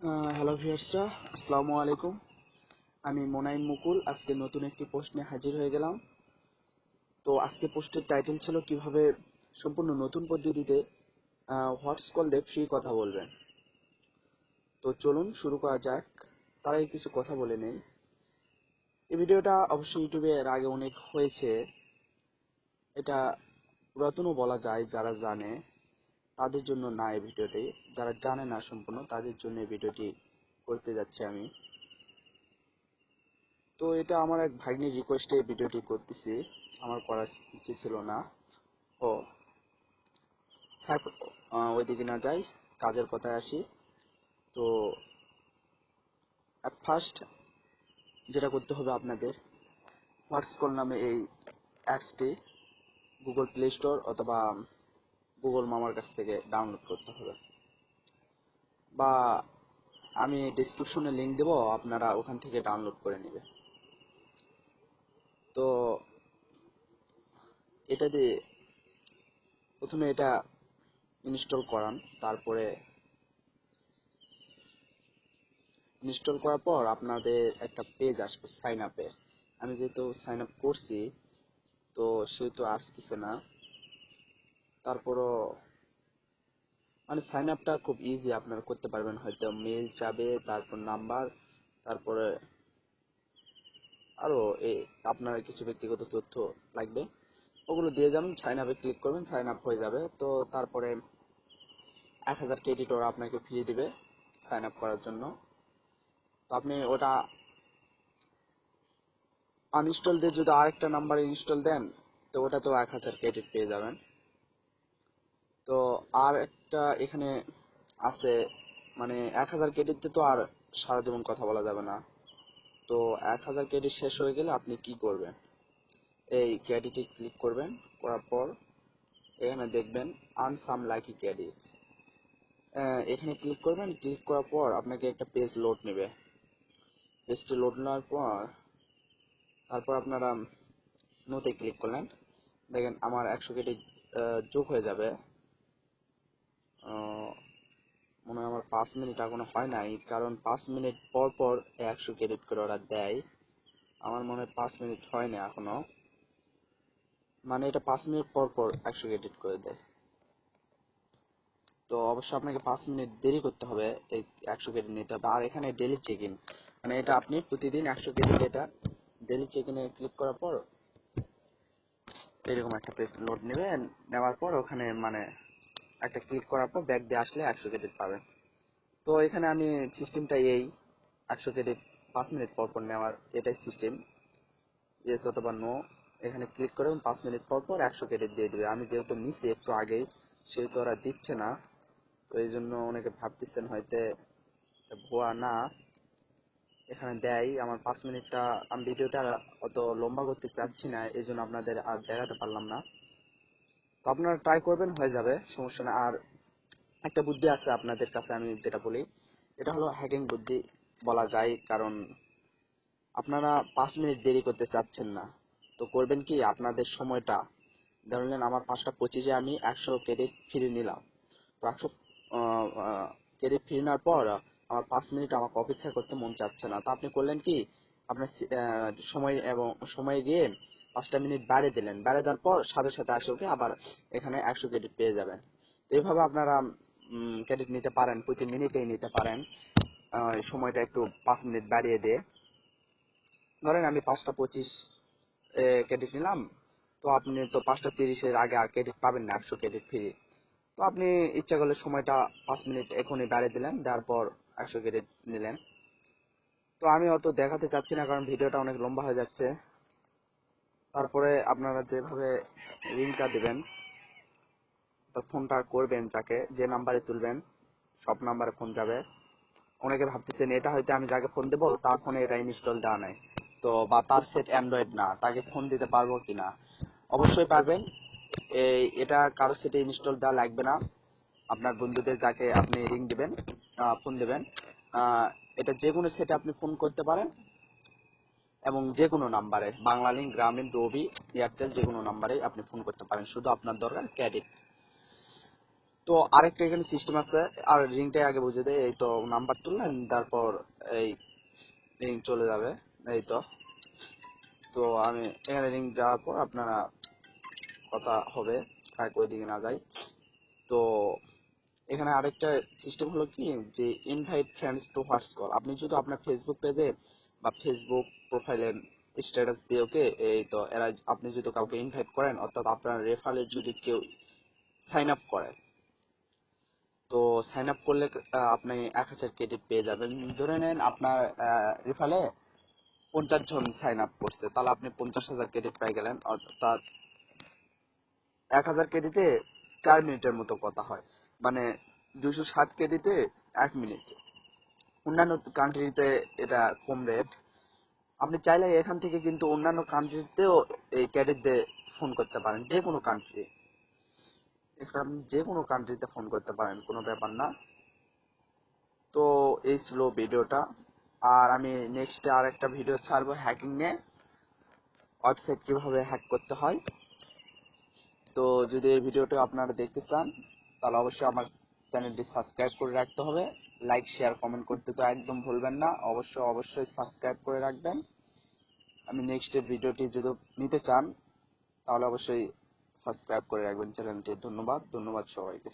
Hello ভিউয়ার্সরা আসসালামু আলাইকুম। আমি মোনাইম মুকুল, আজকে নতুন একটি পোস্ট নিয়ে হাজির হয়ে গেলাম। তো আজকে পোস্টের টাইটেল ছিল কীভাবে সম্পূর্ণ নতুন পদ্ধতিতে হোয়াটস কল দিয়ে ফ্রি কথা বলবেন। তো চলুন শুরু করা যাক, তার আগে কিছু কথা বলে নেই। এই ভিডিওটা অবশ্যই ইউটিউবে এর আগে অনেক হয়েছে। এটা পুরাতনও বলা যায় যারা জানে। তাদের জন্য না এই ভিডিওটি, যারা জানে না সম্পূর্ণ, তাদের জন্য এই ভিডিওটি করতে যাচ্ছি আমি। তো এটা আমার এক ভাগ্নির রিকোয়েস্টে এই ভিডিওটি করতেছি। আমার করার ইচ্ছে ছিল না। ও, থাক ওইদিকে না যাই, কাজের কথায় আসি। তো ফার্স্ট যেটা করতে হবে আপনাদের হোয়াটসকল নামে এই অ্যাপসটি গুগল প্লে স্টোর অথবা গুগল মামার কাছ থেকে ডাউনলোড করতে হবে। বা আমি ডিসক্রিপশনে লিংক দেবো, আপনারা ওখান থেকে ডাউনলোড করে নেবে তো এটা দিয়ে প্রথমে এটা ইনস্টল করান, তারপরে ইনস্টল করার পর আপনাদের একটা পেজ আসবে সাইন আপে আমি যেহেতু সাইন আপ করছি, তো সেহেতু আসতেছে না। তারপরও মানে সাইন আপটা খুব ইজি আপনারা করতে পারবেন হয়তো মেল যাবে তারপর নাম্বার তারপরে আরও এ, আপনার কিছু ব্যক্তিগত তথ্য লাগবে। ওগুলো দিয়ে যাবেন সাইন আপে ক্লিক করবেন সাইন আপ হয়ে যাবে। তো তারপরে এক হাজার ক্রেডিট ওরা আপনাকে ফ্রি দিবে সাইন আপ করার জন্য। তো আপনি ওটা আনইনস্টল দিয়ে যদি আরেকটা নাম্বারে ইনস্টল দেন, তো ওটা তো এক হাজার ক্রেডিট পেয়ে যাবেন। তো আর একটা এখানে আছে মানে এক হাজার ক্রেডিটে তো আর সারা জীবন কথা বলা যাবে না। তো এক হাজার ক্রেডিট শেষ হয়ে গেলে আপনি কি করবেন? এই ক্রেডিটে ক্লিক করবেন, করার পর এখানে দেখবেন আন সাম লাকি ক্রেডিট এখানে ক্লিক করবেন ক্লিক করার পর আপনাকে একটা পেজ লোড নেবে। পেজটি লোড নেওয়ার পর তারপর আপনারা নোতে ক্লিক করলেন। দেখেন আমার একশো ক্রেডিট যোগ হয়ে যাবে। মনে হয় আমার পাঁচ মিনিট এখনও হয় নাই, কারণ পাঁচ মিনিট পর পর একশো ক্রেডিট করে ওরা দেয়। আমার মনে হয় পাঁচ মিনিট হয় না এখনও। মানে এটা পাঁচ মিনিট পর পর একশো ক্রেডিট করে দেয়। তো অবশ্যই আপনাকে পাঁচ মিনিট দেরি করতে হবে এই একশো ক্রেডিট নিতে হবে। আর এখানে ডেলি চেক ইন মানে এটা আপনি প্রতিদিন একশো ক্রেডিট এটা ডেলি চেক ইনে ক্লিক করার পর, এরকম একটা পেজ লোড নেবেন, নেওয়ার পর ওখানে মানে একটা ক্লিক করার পর ব্যাক দিয়ে আসলে একশো ক্রেডিট পাবেন তো এখানে আমি সিস্টেমটা এই একশো ক্রেডিট পাঁচ মিনিট পর পর নেওয়ার এটাই সিস্টেম ইয়েস অথবা নো এখানে ক্লিক করে পাঁচ মিনিট পর পর একশো ক্রেডিট দিয়ে দিবে। আমি যেহেতু নিছি একটু আগেই, সেহেতু ওরা দিচ্ছে না। তো এই জন্য অনেকে ভাবতেছেন হয়তো ভুয়া না। এখানে দেয়, আমার পাঁচ মিনিটটা আমি ভিডিওটা অত লম্বা করতে চাচ্ছি না, এই জন্য আপনাদের আর দেখাতে পারলাম না। আপনারা ট্রাই করবেন, হয়ে যাবে, সমস্যা না আর একটা বুদ্ধি আছে আপনাদের কাছে, আমি যেটা বলি, এটা হলো হ্যাকিং বুদ্ধি বলা যায়, কারণ আপনারা পাঁচ মিনিট দেরি করতে চাচ্ছেন না। তো করবেন কি, আপনাদের সময়টা ধরলেন আমার পাঁচটা পঁচিশে আমি একশো ক্রেডিট ফিরে নিলাম। তো একশো ক্রেডিট ফিরে নেওয়ার পর আমার পাঁচ মিনিট আমাকে অপেক্ষা করতে মন চাচ্ছে না। তো আপনি করলেন কি, আপনার সময় এবং, সময় গিয়ে পাঁচটা মিনিট বাড়িয়ে দিলেন। বাড়িয়ে দেওয়ার পর সাথে সাথে আসবে আবার এখানে একশো ক্রেডিট পেয়ে যাবেন। তো এইভাবে আপনারা ক্রেডিট নিতে পারেন, প্রতি মিনিটেই নিতে পারেন। সময়টা একটু পাঁচ মিনিট বাড়িয়ে দিয়ে। ধরেন আমি পাঁচটা পঁচিশ ক্রেডিট নিলাম। তো আপনি তো পাঁচটা তিরিশের আগে ক্রেডিট পাবেন না, একশো ক্রেডিট ফ্রি তো আপনি ইচ্ছা করলে সময়টা পাঁচ মিনিট এখনই বাড়িয়ে দিলেন, দেওয়ার পর একশো ক্রেডিট নিলেন। তো আমি অত দেখাতে চাচ্ছি না, কারণ ভিডিওটা অনেক লম্বা হয়ে যাচ্ছে। তারপরে আপনারা যেভাবে রিংটা দিবেন ফোনটা করবেন যাকে, যে নাম্বারে তুলবেন, সব নাম্বারে ফোন যাবে। অনেকে ভাবতেছেন, এটা হয়তো আমি যাকে ফোন দেবো, তার ফোনে এটা ইনস্টল দেওয়া নাই। তো বা তার সেট অ্যান্ড্রয়েড না, তাকে ফোন দিতে পারব কিনা? অবশ্যই পারবেন। এই, এটা কারও সেটে ইনস্টল দেওয়া লাগবে না। আপনার বন্ধুদের যাকে আপনি রিং দিবেন ফোন দিবেন এটা যে কোনো সেটে আপনি ফোন করতে পারেন। এবং যে কোনো নাম্বারে, বাংলালিংক গ্রামীণ রবি, এয়ারটেল যে কোনো নাম্বারে আপনি ফোন করতে পারেন। শুধু আপনার দরকার ক্রেডিট। তো আরেকটা এখানে সিস্টেম আছে, আর রিংটাই আগে বুঝে দেয় এই তো নাম্বার তুললেন, তারপর এই রিং চলে যাবে, এই তো। তো আমি এখানে রিং যাওয়ার পর আপনারা কথা হবে, তাই ওই দিকে না যাই। তো এখানে আরেকটা সিস্টেম হলো কি, যে invite friends to WhatsCall আপনি যদি আপনার ফেসবুক পেজে বা ফেসবুক প্রোফাইলে স্ট্যাটাস দিয়ে ওকে এই তো এরা আপনি যদি কাউকে ইনভাইট করেন, অর্থাৎ আপনার রেফারে যদি কেউ সাইন আপ করে, তো সাইন আপ করলে আপনি এক হাজার ক্রেডিট পেয়ে যাবেন। ধরে নেন আপনার রেফারে পঞ্চাশ জন সাইন আপ করছে, তাহলে আপনি পঞ্চাশ হাজার ক্রেডিট পেয়ে গেলেন, অর্থাৎ এক হাজার ক্রেডিটে চার মিনিটের মতো কথা হয়। মানে দুশো ষাট ক্রেডিটে এক মিনিট। অন্যান্য কান্ট্রিতে এটা কম রেট আপনি চাইলে এখান থেকে কিন্তু অন্যান্য কান্ট্রিতেও এই ক্রেডিট দিয়ে ফোন করতে পারেন, যে কোনো কান্ট্রি এখানে আপনি যে কোনো কান্ট্রিতে ফোন করতে পারেন, কোনো ব্যাপার না। তো এই ছিল ভিডিওটা। আর আমি নেক্সট আর একটা ভিডিও ছাড়বো হ্যাকিং নিয়ে। ওয়েবসাইট কীভাবে হ্যাক করতে হয়। তো যদি এই ভিডিওটা আপনারা দেখতে চান, তাহলে অবশ্যই আমার চ্যানেলটি সাবস্ক্রাইব করে রাখতে হবে। লাইক শেয়ার কমেন্ট করতে তো একদম ভুলবেন না। অবশ্যই অবশ্যই সাবস্ক্রাইব করে রাখবেন। আমি নেক্সট ভিডিওটি যদি নিতে চান, তাহলে অবশ্যই সাবস্ক্রাইব করে রাখবেন চ্যানেলটি। ধন্যবাদ ধন্যবাদ সবাইকে।